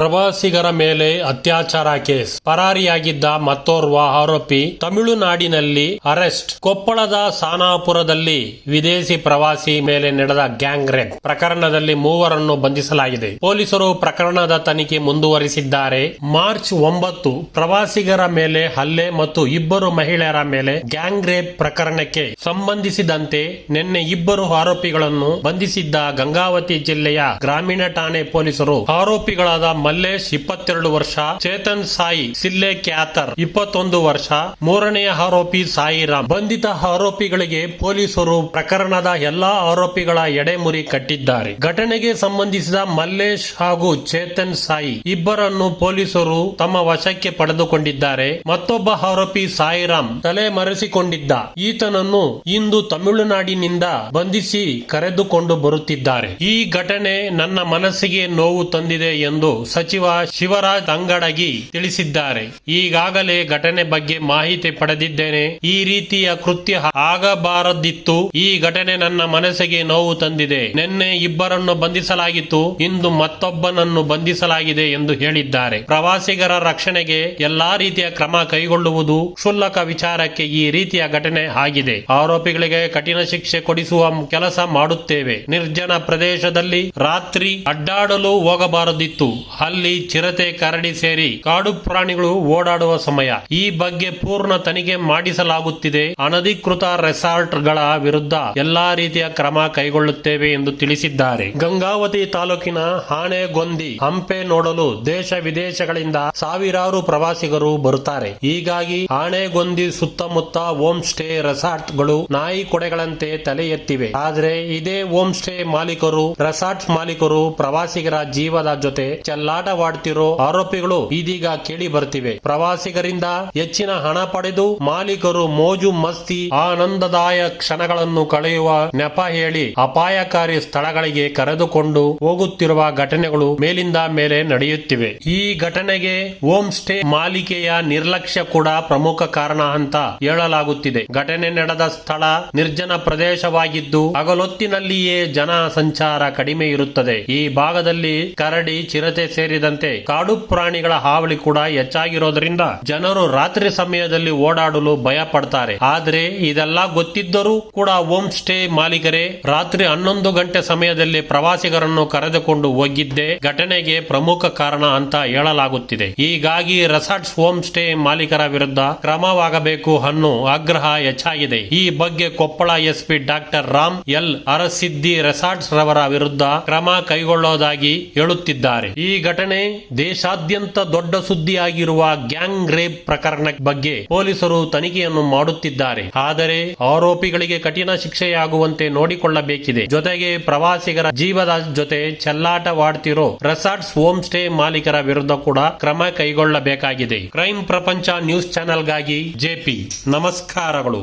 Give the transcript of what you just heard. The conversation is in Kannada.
ಪ್ರವಾಸಿಗರ ಮೇಲೆ ಅತ್ಯಾಚಾರ ಕೇಸ್. ಪರಾರಿಯಾಗಿದ್ದ ಮತ್ತೋರ್ವ ಆರೋಪಿ, ತಮಿಳುನಾಡಿನಲ್ಲಿ ಅರೆಸ್ಟ್. ಕೊಪ್ಪಳದ ಸಾನಾಪುರದಲ್ಲಿ ವಿದೇಶಿ ಪ್ರವಾಸಿ ಮೇಲೆ ನಡೆದ ಗ್ಯಾಂಗ್ ರೇಪ್ ಪ್ರಕರಣದಲ್ಲಿ ಮೂವರನ್ನು ಬಂಧಿಸಲಾಗಿದೆ. ಪೊಲೀಸರು ಪ್ರಕರಣದ ತನಿಖೆ ಮುಂದುವರಿಸಿದ್ದಾರೆ. ಮಾರ್ಚ್ ಒಂಬತ್ತು, ಪ್ರವಾಸಿಗರ ಮೇಲೆ ಹಲ್ಲೆ ಮತ್ತು ಇಬ್ಬರು ಮಹಿಳೆಯರ ಮೇಲೆ ಗ್ಯಾಂಗ್ ರೇಪ್ ಪ್ರಕರಣಕ್ಕೆ ಸಂಬಂಧಿಸಿದಂತೆ ನಿನ್ನೆ ಇಬ್ಬರು ಆರೋಪಿಗಳನ್ನು ಬಂಧಿಸಿದ್ದ ಗಂಗಾವತಿ ಜಿಲ್ಲೆಯ ಗ್ರಾಮೀಣ ಠಾಣೆ ಪೊಲೀಸರು ಆರೋಪಿಗಳಾದ ಮಲ್ಲೇಶ್ ಇಪ್ಪತ್ತೆರಡು ವರ್ಷ, ಚೇತನ್ ಸಾಯಿ ಸಿಲ್ಲೆ ಕ್ಯಾತರ್ ಇಪ್ಪತ್ತೊಂದು ವರ್ಷ, ಮೂರನೆಯ ಆರೋಪಿ ಸಾಯಿರಾಮ್. ಬಂಧಿತ ಆರೋಪಿಗಳಿಗೆ ಪೊಲೀಸರು ಪ್ರಕರಣದ ಎಲ್ಲಾ ಆರೋಪಿಗಳ ಎಡೆಮುರಿ ಕಟ್ಟಿದ್ದಾರೆ. ಘಟನೆಗೆ ಸಂಬಂಧಿಸಿದ ಮಲ್ಲೇಶ್ ಹಾಗೂ ಚೇತನ್ ಸಾಯಿ ಇಬ್ಬರನ್ನು ಪೊಲೀಸರು ತಮ್ಮ ವಶಕ್ಕೆ ಪಡೆದುಕೊಂಡಿದ್ದಾರೆ. ಮತ್ತೊಬ್ಬ ಆರೋಪಿ ಸಾಯಿರಾಮ್ ತಲೆ ಮರೆಸಿಕೊಂಡಿದ್ದ ಈತನನ್ನು ಇಂದು ತಮಿಳುನಾಡಿನಿಂದ ಬಂಧಿಸಿ ಕರೆದುಕೊಂಡು ಬರುತ್ತಿದ್ದಾರೆ. ಈ ಘಟನೆ ನನ್ನ ಮನಸ್ಸಿಗೆ ನೋವು ತಂದಿದೆ ಎಂದು ಸಚಿವ ಶಿವರಾಜ್ ಅಂಗಡಗಿ ತಿಳಿಸಿದ್ದಾರೆ. ಈಗಾಗಲೇ ಘಟನೆ ಬಗ್ಗೆ ಮಾಹಿತಿ ಪಡೆದಿದ್ದೇನೆ. ಈ ರೀತಿಯ ಕೃತ್ಯ ಆಗಬಾರದಿತ್ತು. ಈ ಘಟನೆ ನನ್ನ ಮನಸ್ಸಿಗೆ ನೋವು ತಂದಿದೆ. ನಿನ್ನೆ ಇಬ್ಬರನ್ನು ಬಂಧಿಸಲಾಗಿತ್ತು. ಇಂದು ಮತ್ತೊಬ್ಬನನ್ನು ಬಂಧಿಸಲಾಗಿದೆ ಎಂದು ಹೇಳಿದ್ದಾರೆ. ಪ್ರವಾಸಿಗರ ರಕ್ಷಣೆಗೆ ಎಲ್ಲಾ ರೀತಿಯ ಕ್ರಮ ಕೈಗೊಳ್ಳುವುದು ಕ್ಷುಲ್ಲಕ ವಿಚಾರಕ್ಕೆ ಈ ರೀತಿಯ ಘಟನೆ ಆಗಿದೆ. ಆರೋಪಿಗಳಿಗೆ ಕಠಿಣ ಶಿಕ್ಷೆ ಕೊಡಿಸುವ ಕೆಲಸ ಮಾಡುತ್ತೇವೆ. ನಿರ್ಜನ ಪ್ರದೇಶದಲ್ಲಿ ರಾತ್ರಿ ಅಡ್ಡಾಡಲು ಹೋಗಬಾರದಿತ್ತು. ಅಲ್ಲಿ ಚಿರತೆ ಕರಡಿ ಸೇರಿ ಕಾಡು ಪ್ರಾಣಿಗಳು ಓಡಾಡುವ ಸಮಯ. ಈ ಬಗ್ಗೆ ಪೂರ್ಣ ತನಿಖೆ ಮಾಡಿಸಲಾಗುತ್ತಿದೆ. ಅನಧಿಕೃತ ರೆಸಾರ್ಟ್ಗಳ ವಿರುದ್ಧ ಎಲ್ಲಾ ರೀತಿಯ ಕ್ರಮ ಕೈಗೊಳ್ಳುತ್ತೇವೆ ಎಂದು ತಿಳಿಸಿದ್ದಾರೆ. ಗಂಗಾವತಿ ತಾಲೂಕಿನ ಹಾಣೆಗೊಂದಿ ಹಂಪೆ ನೋಡಲು ದೇಶ ವಿದೇಶಗಳಿಂದ ಸಾವಿರಾರು ಪ್ರವಾಸಿಗರು ಬರುತ್ತಾರೆ. ಹೀಗಾಗಿ ಆಣೆಗೊಂದಿ ಸುತ್ತಮುತ್ತ ಹೋಮ್ ಸ್ಟೇ ರೆಸಾರ್ಟ್ಗಳು ನಾಯಿ ಕೊಡೆಗಳಂತೆ ತಲೆ ಎತ್ತಿವೆ. ಆದರೆ ಇದೇ ಹೋಮ್ ಸ್ಟೇ ಮಾಲೀಕರು, ರೆಸಾರ್ಟ್ ಮಾಲೀಕರು ಪ್ರವಾಸಿಗರ ಜೀವದ ಜೊತೆ ಚೆಲ್ಲಾಟವಾಡ್ತಿರೋ ಆರೋಪಿಗಳು ಇದೀಗ ಕೇಳಿ ಬರ್ತಿವೆ. ಪ್ರವಾಸಿಗರಿಂದ ಹೆಚ್ಚಿನ ಹಣ ಪಡೆದು ಮಾಲೀಕರು ಮೋಜು ಮಸ್ತಿ, ಆನಂದದಾಯ ಕ್ಷಣಗಳನ್ನು ಕಳೆಯುವ ನೆಪ ಹೇಳಿ ಅಪಾಯಕಾರಿ ಸ್ಥಳಗಳಿಗೆ ಕರೆದುಕೊಂಡು ಹೋಗುತ್ತಿರುವ ಘಟನೆಗಳು ಮೇಲಿಂದ ಮೇಲೆ ನಡೆಯುತ್ತಿವೆ. ಈ ಘಟನೆಗೆ ಹೋಮ್ ಸ್ಟೇ ಮಾಲಿಕೆಯ ನಿರ್ಲಕ್ಷ್ಯ ಕೂಡ ಪ್ರಮುಖ ಕಾರಣ ಅಂತ ಹೇಳಲಾಗುತ್ತಿದೆ. ಘಟನೆ ನಡೆದ ಸ್ಥಳ ನಿರ್ಜನ ಪ್ರದೇಶವಾಗಿದ್ದು, ಹಗಲೊತ್ತಿನಲ್ಲಿಯೇ ಜನ ಸಂಚಾರ ಕಡಿಮೆ ಇರುತ್ತದೆ. ಈ ಭಾಗದಲ್ಲಿ ಕರಡಿ ಚಿರತೆ ಸೇರಿದಂತೆ ಕಾಡು ಪ್ರಾಣಿಗಳ ಹಾವಳಿ ಕೂಡ ಹೆಚ್ಚಾಗಿರೋದ್ರಿಂದ ಜನರು ರಾತ್ರಿ ಸಮಯದಲ್ಲಿ ಓಡಾಡಲು ಭಯ ಪಡ್ತಾರೆ ಆದ್ರೆ ಇದೆಲ್ಲ ಗೊತ್ತಿದ್ದರೂ ಕೂಡ ಹೋಮ್ ಸ್ಟೇ ಮಾಲೀಕರೇ, ರಾತ್ರಿ ಹನ್ನೊಂದು ಗಂಟೆ ಸಮಯದಲ್ಲಿ ಪ್ರವಾಸಿಗರನ್ನು ಕರೆದುಕೊಂಡು ಹೋಗಿದ್ದೇ ಘಟನೆಗೆ ಪ್ರಮುಖ ಕಾರಣ ಅಂತ ಹೇಳಲಾಗುತ್ತಿದೆ. ಹೀಗಾಗಿ ರೆಸಾರ್ಟ್ಸ್ ಹೋಮ್ ಸ್ಟೇ ಮಾಲೀಕರ ವಿರುದ್ಧ ಕ್ರಮವಾಗಬೇಕು ಅನ್ನೋ ಆಗ್ರಹ ಹೆಚ್ಚಾಗಿದೆ. ಈ ಬಗ್ಗೆ Koppal SP doctor Ram L Arasiddi resorts ರವರ ವಿರುದ್ಧ ಕ್ರಮ ಕೈಗೊಳ್ಳೋದಾಗಿ ಹೇಳುತ್ತಿದ್ದಾರೆ. ಈ ಘಟನೆ ದೇಶಾದ್ಯಂತ ದೊಡ್ಡ ಸುದ್ದಿಯಾಗಿರುವ ಗ್ಯಾಂಗ್ ರೇಪ್ ಪ್ರಕರಣ ಬಗ್ಗೆ ಪೊಲೀಸರು ತನಿಖೆಯನ್ನು ಮಾಡುತ್ತಿದ್ದಾರೆ. ಆದರೆ ಆರೋಪಿಗಳಿಗೆ ಕಠಿಣ ಶಿಕ್ಷೆಯಾಗುವಂತೆ ನೋಡಿಕೊಳ್ಳಬೇಕಿದೆ. ಜೊತೆಗೆ ಪ್ರವಾಸಿಗರ ಜೀವದ ಜೊತೆ ಚೆಲ್ಲಾಟವಾಡ್ತಿರೋ ರೆಸಾರ್ಟ್ಸ್ ಹೋಮ್ ಸ್ಟೇ ಮಾಲೀಕರ ವಿರುದ್ಧ ಕೂಡ ಕ್ರಮ ಕೈಗೊಳ್ಳಬೇಕಾಗಿದೆ. ಕ್ರೈಮ್ ಪ್ರಪಂಚ ನ್ಯೂಸ್ ಚಾನೆಲ್ಗಾಗಿ ಜೆಪಿ ನಮಸ್ಕಾರಗಳು.